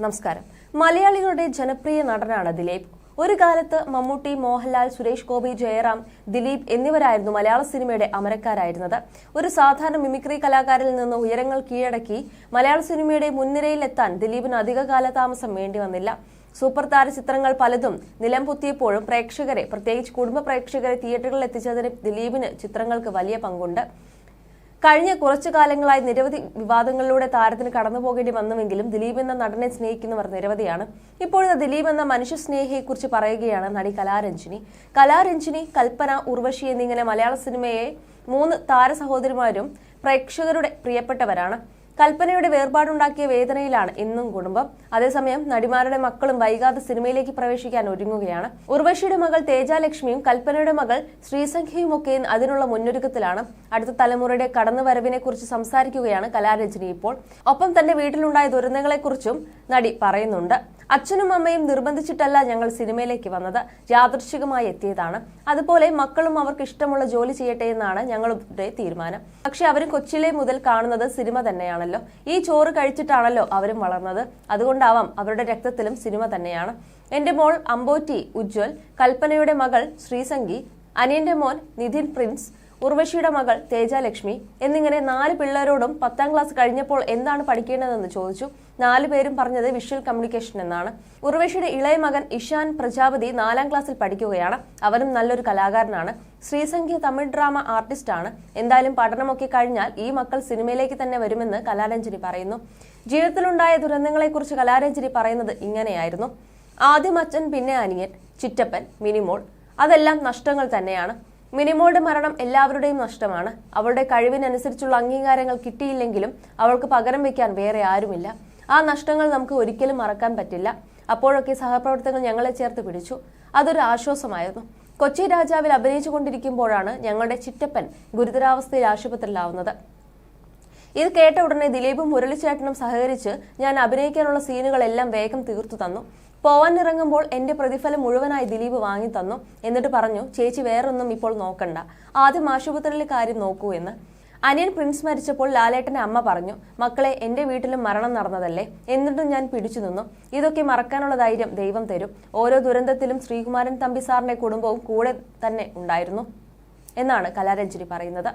നമസ്കാരം. മലയാളികളുടെ ജനപ്രിയ നടനാണ് ദിലീപ്. ഒരു കാലത്ത് മമ്മൂട്ടി മോഹൻലാൽ സുരേഷ് ഗോപി ജയറാം ദിലീപ് എന്നിവരായിരുന്നു മലയാള സിനിമയുടെ അമരക്കാരായിരുന്നത്. ഒരു സാധാരണ മിമിക്രി കലാകാരിൽ നിന്ന് ഉയരങ്ങൾ കീഴടക്കി മലയാള സിനിമയുടെ മുൻനിരയിലെത്താൻ ദിലീപിന് അധിക കാലതാമസം വേണ്ടി വന്നില്ല. സൂപ്പർ താര ചിത്രങ്ങൾ പലതും നിലംപൊത്തിയപ്പോഴും പ്രേക്ഷകരെ പ്രത്യേകിച്ച് കുടുംബ പ്രേക്ഷകരെ തിയേറ്ററുകളിൽ എത്തിച്ചതിന് ദിലീപിന് ചിത്രങ്ങൾക്ക് വലിയ പങ്കുണ്ട്. കഴിഞ്ഞ കുറച്ചു കാലങ്ങളായി നിരവധി വിവാദങ്ങളിലൂടെ താരത്തിന് കടന്നു പോകേണ്ടി വന്നുവെങ്കിലും ദിലീപ് എന്ന നടനെ സ്നേഹിക്കുന്നവർ നിരവധിയാണ്. ഇപ്പോഴത്തെ ദിലീപ് എന്ന മനുഷ്യ സ്നേഹിയെക്കുറിച്ച് പറയുകയാണ് നടി കലാരഞ്ജിനി. കലാരഞ്ജിനി കൽപ്പന ഉർവശി എന്നിങ്ങനെ മലയാള സിനിമയെ മൂന്ന് താര സഹോദരിമാരും പ്രേക്ഷകരുടെ പ്രിയപ്പെട്ടവരാണ്. കൽപ്പനയുടെ വേർപാടുണ്ടാക്കിയ വേദനയിലാണ് ഇന്നും കുടുംബം. അതേസമയം നടിമാരുടെ മക്കളും വൈകാതെ സിനിമയിലേക്ക് പ്രവേശിക്കാൻ ഒരുങ്ങുകയാണ്. ഉർവശിയുടെ മകൾ തേജാലക്ഷ്മിയും കൽപ്പനയുടെ മകൾ ശ്രീസംഖ്യയും ഒക്കെ അതിനുള്ള മുന്നൊരുക്കത്തിലാണ്. അടുത്ത തലമുറയുടെ കടന്നുവരവിനെ കുറിച്ച് സംസാരിക്കുകയാണ് കലാരഞ്ജനി ഇപ്പോൾ. ഒപ്പം തന്റെ വീട്ടിലുണ്ടായ ദുരന്തങ്ങളെക്കുറിച്ചും നടി പറയുന്നുണ്ട്. അച്ഛനും അമ്മയും നിർബന്ധിച്ചിട്ടല്ല ഞങ്ങൾ സിനിമയിലേക്ക് വന്നത്. യാദൃശികമായി എത്തിയതാണ്. അതുപോലെ മക്കളും അവർക്ക് ഇഷ്ടമുള്ള ജോലി ചെയ്യട്ടെ എന്നാണ് ഞങ്ങളുടെ തീരുമാനം. പക്ഷെ അവരും കൊച്ചിലെ മുതൽ കാണുന്നത് സിനിമ തന്നെയാണല്ലോ ഈ ചോറ് കഴിച്ചിട്ടാണല്ലോ അവരും വളർന്നത്. അതുകൊണ്ടാവാം അവരുടെ രക്തത്തിലും സിനിമ തന്നെയാണ്. എന്റെ മോൾ അമ്പോറ്റി ഉജ്ജ്വൽ കൽപ്പനയുടെ മകൾ ശ്രീസംഗി അനിയന്റെ മോൻ നിധിൻ പ്രിൻസ് ഉർവശിയുടെ മകൾ തേജാലക്ഷ്മി എന്നിങ്ങനെ നാല് പിള്ളേരോടും പത്താം ക്ലാസ് കഴിഞ്ഞപ്പോൾ എന്താണ് പഠിക്കേണ്ടതെന്ന് ചോദിച്ചു. നാലു പേരും പറഞ്ഞത് വിഷ്വൽ കമ്മ്യൂണിക്കേഷൻ എന്നാണ്. ഉർവശിയുടെ ഇളയ മകൻ ഇഷാൻ പ്രജാപതി നാലാം ക്ലാസ്സിൽ പഠിക്കുകയാണ്. അവനും നല്ലൊരു കലാകാരനാണ്. ശ്രീസംഖ്യ തമിഴ് ഡ്രാമ ആർട്ടിസ്റ്റാണ് എന്തായാലും പഠനമൊക്കെ കഴിഞ്ഞാൽ ഈ മക്കൾ സിനിമയിലേക്ക് തന്നെ വരുമെന്ന് കലാരഞ്ജനി പറയുന്നു. ജീവിതത്തിലുണ്ടായ ദുരന്തങ്ങളെക്കുറിച്ച് കലാരഞ്ജനി പറയുന്നത് ഇങ്ങനെയായിരുന്നു. ആദ്യം അച്ഛൻ പിന്നെ അനിയൻ ചിറ്റപ്പൻ മിനിമോൾ. അതെല്ലാം നഷ്ടങ്ങൾ തന്നെയാണ്. മിനിമോളുടെ മരണം എല്ലാവരുടെയും നഷ്ടമാണ്. അവളുടെ കഴിവിനനുസരിച്ചുള്ള അംഗീകാരങ്ങൾ കിട്ടിയില്ലെങ്കിലും അവൾക്ക് പകരം വയ്ക്കാൻ വേറെ ആരുമില്ല. ആ നഷ്ടങ്ങൾ നമുക്ക് ഒരിക്കലും മറക്കാൻ പറ്റില്ല. അപ്പോഴൊക്കെ സഹപ്രവർത്തകർ ഞങ്ങളെ ചേർത്ത് പിടിച്ചു. അതൊരു ആശ്വാസമായിരുന്നു. കൊച്ചി രാജാവിൽ അഭിനയിച്ചു കൊണ്ടിരിക്കുമ്പോഴാണ് ഞങ്ങളുടെ ചിറ്റപ്പൻ ഗുരുതരാവസ്ഥയിൽ ആശുപത്രിയിലാവുന്നത്. ഇത് കേട്ട ഉടനെ ദിലീപും മുരളിച്ചേട്ടനും സഹകരിച്ച് ഞാൻ അഭിനയിക്കാനുള്ള സീനുകളെല്ലാം വേഗം തീർത്തു തന്നു. പോവാൻ ഇറങ്ങുമ്പോൾ എന്റെ പ്രതിഫലം മുഴുവനായി ദിലീപ് വാങ്ങി തന്നു എന്നിട്ട് പറഞ്ഞു ചേച്ചി വേറൊന്നും ഇപ്പോൾ നോക്കണ്ട. ആദ്യം ആശുപത്രിയിലെ കാര്യം നോക്കൂ എന്ന്. അനിയൻ പ്രിൻസ് മരിച്ചപ്പോൾ ലാലേട്ടന്റെ അമ്മ പറഞ്ഞു മക്കളെ എന്റെ വീട്ടിലും മരണം നടന്നതല്ലേ? എന്നിട്ടും ഞാൻ പിടിച്ചു നിന്നു. ഇതൊക്കെ മറക്കാനുള്ള ധൈര്യം ദൈവം തരും. ഓരോ ദുരന്തത്തിലും ശ്രീകുമാരൻ തമ്പി സാറിന്റെ കുടുംബവും കൂടെ തന്നെ ഉണ്ടായിരുന്നു എന്നാണ് കലാരഞ്ജനി പറയുന്നത്.